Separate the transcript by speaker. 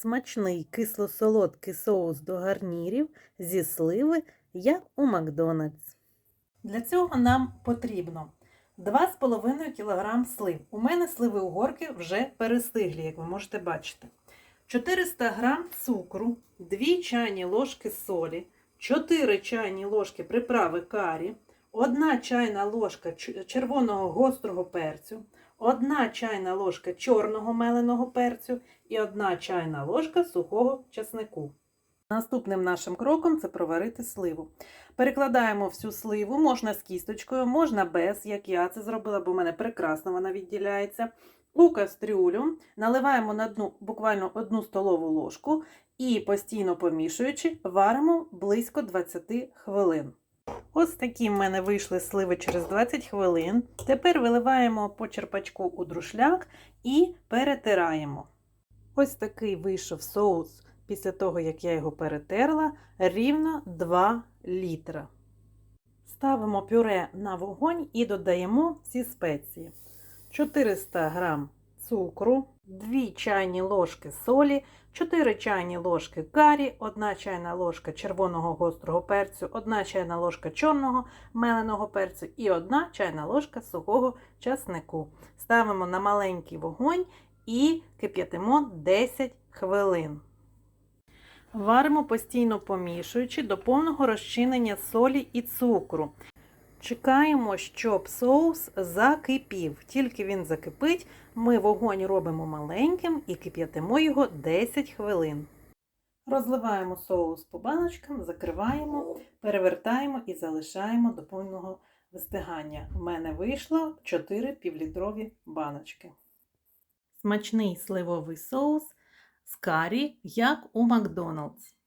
Speaker 1: смачний кисло-солодкий соус до гарнірів зі сливи, як у Макдональдс. Для цього нам потрібно 2,5 кг слив. У мене сливи угорки вже перестиглі, як ви можете бачити. 400 г цукру, 2 чайні ложки солі, 4 чайні ложки приправи карі, 1 чайна ложка червоного гострого перцю, 1 чайна ложка чорного меленого перцю і 1 чайна ложка сухого часнику. Наступним нашим кроком це проварити сливу. Перекладаємо всю сливу, можна з кісточкою, можна без, як я це зробила, бо в мене прекрасно вона відділяється. У кастрюлю наливаємо на дну буквально одну столову ложку і постійно помішуючи, варимо близько 20 хвилин. Ось такі в мене вийшли сливи через 20 хвилин. Тепер виливаємо по черпачку у друшляк і перетираємо. Ось такий вийшов соус після того, як я його перетерла, рівно 2 літра. Ставимо пюре на вогонь і додаємо всі спеції. 400 г цукру, 2 чайні ложки солі, 4 чайні ложки карі, 1 чайна ложка червоного гострого перцю, 1 чайна ложка чорного меленого перцю і 1 чайна ложка сухого часнику. Ставимо на маленький вогонь і кип'ятимо 10 хвилин. Варимо постійно помішуючи до повного розчинення солі і цукру. Чекаємо, щоб соус закипів. Тільки він закипить, ми вогонь робимо маленьким і кип'ятимо його 10 хвилин. Розливаємо соус по баночкам, закриваємо, перевертаємо і залишаємо до повного вистигання. У мене вийшло 4 півлітрові баночки. Смачний сливовий соус з карі, як у Макдональдс.